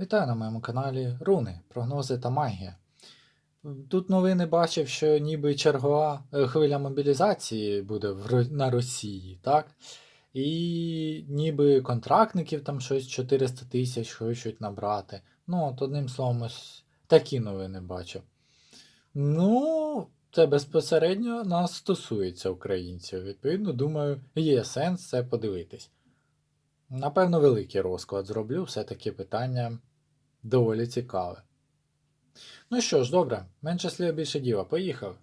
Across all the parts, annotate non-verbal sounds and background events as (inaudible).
Вітаю на моєму каналі Руни, прогнози та магія. Тут новини бачив, що ніби чергова е, хвиля мобілізації буде на Росії, так? І ніби контрактників там щось 400 тисяч хочуть набрати. Ну, от одним словом, такі новини бачив. Ну, це безпосередньо нас стосується українців. Відповідно, думаю, є сенс це подивитись. Напевно, великий розклад зроблю, все-таки питання доволі цікаве. Ну що ж, добре, менше слів більше діла, поїхав.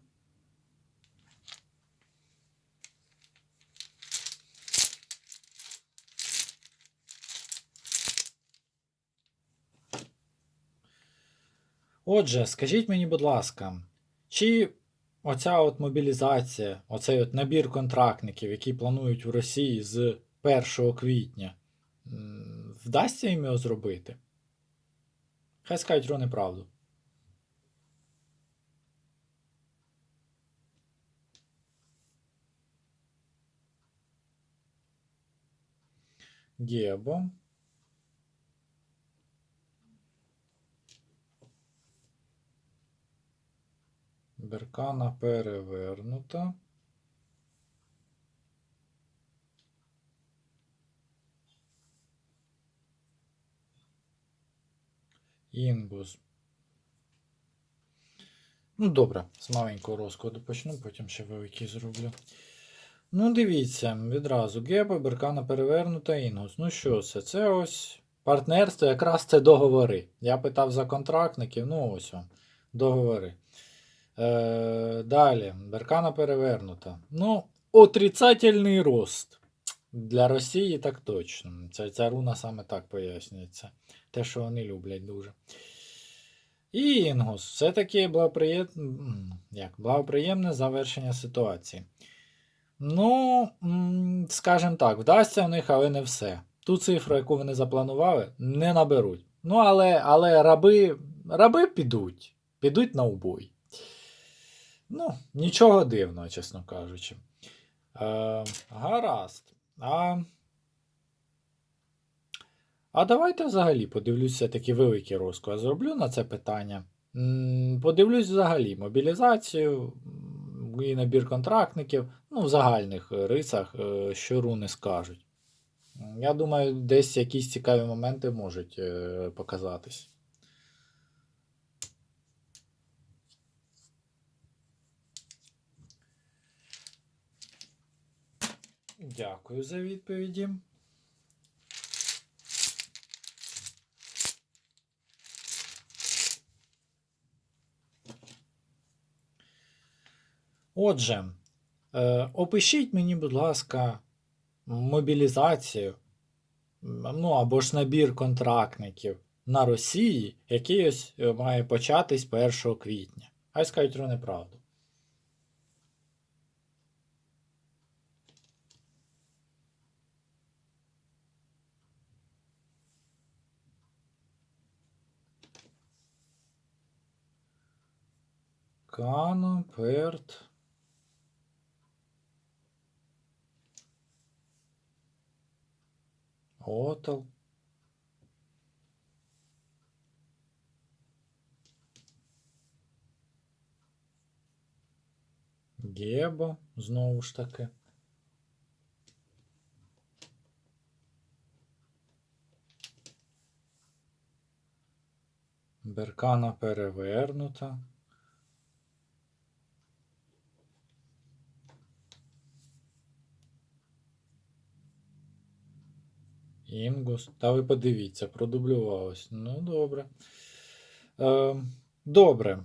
Отже, скажіть мені, будь ласка, чи оця от мобілізація, оцей от набір контрактників, які планують в Росії з 1 квітня, вдасться їм його зробити? Хай скажуть про неправду. Гебо. Беркана перевернута. Інгус. Ну, добре, з маленького розкладу почну, потім ще великий зроблю. Ну, дивіться, відразу Геба, Беркана перевернута, Інгус. Ну що це? Це ось партнерство, якраз це договори. Я питав за контрактників, ну ось вам. Договори. Е, далі, Беркана перевернута. Ну, отрицательний рост. Для Росії так точно. Ця, ця руна саме так пояснюється. Те, що вони люблять дуже. І Інгус, все-таки благоприємне, завершення ситуації. Ну, скажімо так, вдасться в них, але не все. Ту цифру, яку вони запланували, не наберуть. Ну, але, але раби, раби підуть. Підуть на убой. Ну, нічого дивного, чесно кажучи. Е, гаразд. А, а давайте взагалі подивлюся такий великий розклад. Зроблю на це питання. Подивлюсь взагалі мобілізацію і набір контрактників, ну, в загальних рисах, е, що руни скажуть. Я думаю, десь якісь цікаві моменти можуть е, показатись. Дякую за відповіді. Отже, е, опишіть мені, будь ласка, мобілізацію, ну або ж набір контрактників на Росії, який ось е, має початись 1 квітня. Хай скажуть неправду. Кано, Перт. Отел. Гебо, знову ж таки. Беркана перевернута. Інгус. Та ви подивіться, продублювалось. Ну, добре. Е, добре.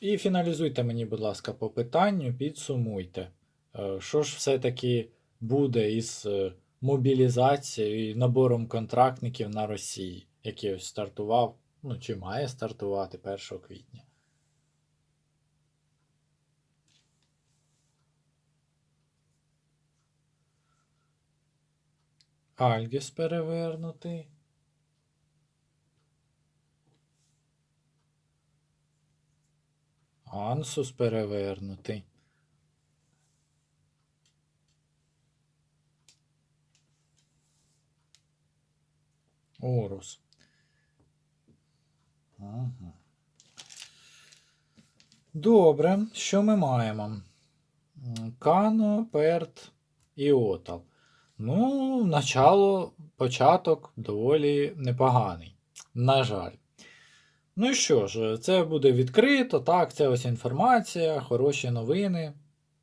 І фіналізуйте мені, будь ласка, по питанню, підсумуйте. Е, що ж все-таки буде із е, мобілізацією і набором контрактників на Росії, який ось стартував, ну, чи має стартувати 1 квітня. Альгіс перевернутий. Ансус перевернутий. Орус. Угу. Добре, що ми маємо? Кано, Перт і Отал. Ну, начало, початок доволі непоганий. На жаль. Ну що ж, це буде відкрито, так, це ось інформація, хороші новини.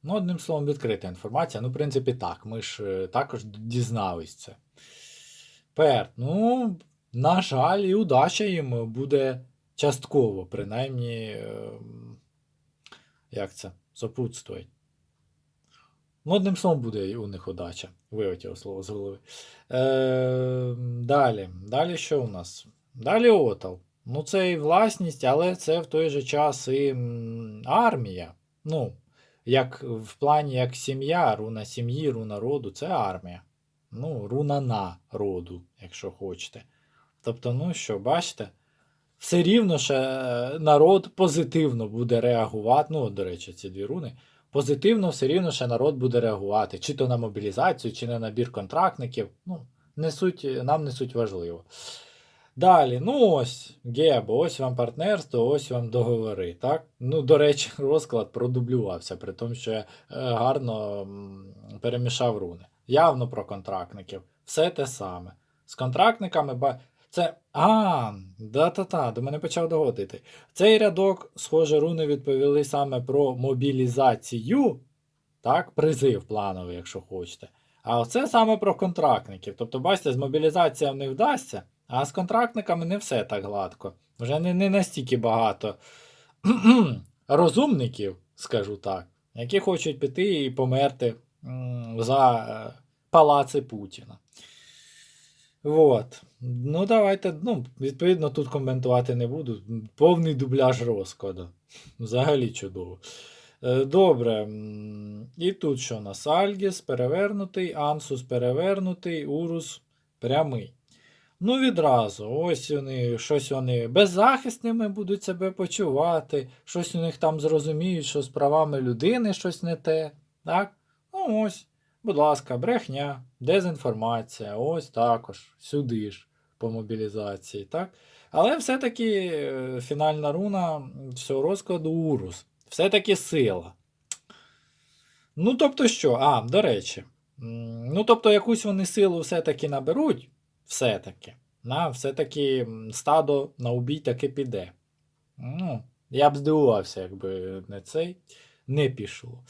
Ну, одним словом, відкрита інформація. Ну, в принципі, так. Ми ж е, також дізнались це. Перт, ну, на жаль, і удача їм буде частково, принаймні, ем, як це, сопутствує. Одним словом, буде у них удача. Вилетіло слово з голови. Е, далі. Далі що у нас? Далі Отал. Ну, це і власність, але це в той же час і армія. Ну, як в плані як сім'я, руна сім'ї, руна роду це армія. Ну, руна на роду, якщо хочете. Тобто, ну що, бачите, все рівно ще е, народ позитивно буде реагувати. Ну, до речі, ці дві руни. Позитивно все рівно ще народ буде реагувати, чи то на мобілізацію, чи на набір контрактників. Ну, не суть, нам не суть важливо. Далі, ну ось, Гебо, ось вам партнерство, ось вам договори. Так? Ну, до речі, (laughs) розклад продублювався, при тому, що я е, гарно перемішав руни. Явно про контрактників. Все те саме. З контрактниками. Це. А, да-та-та, до мене почав доводити. Цей рядок, схоже, руни відповіли саме про мобілізацію. Так, призив плановий, якщо хочете. А оце саме про контрактників. Тобто, бачите, з мобілізацією не вдасться, а з контрактниками не все так гладко. Вже не, не настільки багато (clears throat) розумників, скажу так, які хочуть піти і померти за е, палаци Путіна. От. Ну, давайте, ну, відповідно, тут коментувати не буду. Повний дубляж розкладу. Взагалі чудово. Е, Добре. І тут що у нас? Альгіс перевернутий, Ансус перевернутий, Урус прямий. Ну, відразу, ось вони, щось вони беззахисними будуть себе почувати, щось у них там зрозуміють, що з правами людини щось не те. Так? Ну ось, будь ласка, брехня, дезінформація, ось також, сюди ж по мобілізації. так? Але все-таки е, фінальна руна всього розкладу Урус. Все-таки сила. Ну, тобто що? А, до речі. Ну, тобто, якусь вони силу все-таки наберуть. Все-таки. На, все-таки стадо на убій таки піде. Ну, я б здивувався, якби не цей не пішло.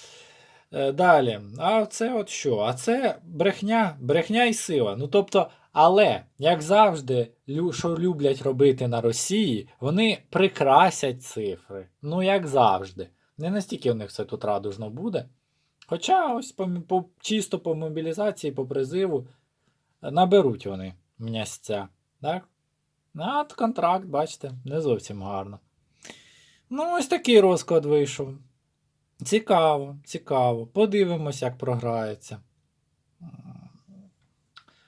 Е, Далі, а це от що? А це брехня, брехня і сила. Ну тобто, але, як завжди, що люблять робити на Росії, вони прикрасять цифри. Ну, як завжди. Не настільки у них все тут радужно буде. Хоча ось по, по, чисто по мобілізації, по призиву е, наберуть вони м'ясця. Так? А контракт, бачите, не зовсім гарно. Ну, ось такий розклад вийшов. Цікаво, цікаво. Подивимось, як програється.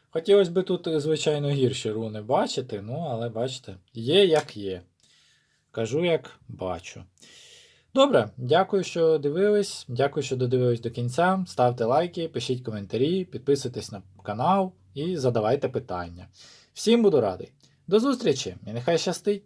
Хотілося б тут, звичайно, гірші руни бачити, ну, але бачите, є як є. Кажу, як бачу. Добре, дякую, що дивились. Дякую, що додивились до кінця. Ставте лайки, пишіть коментарі, підписуйтесь на канал і задавайте питання. Всім буду радий. До зустрічі і нехай щастить!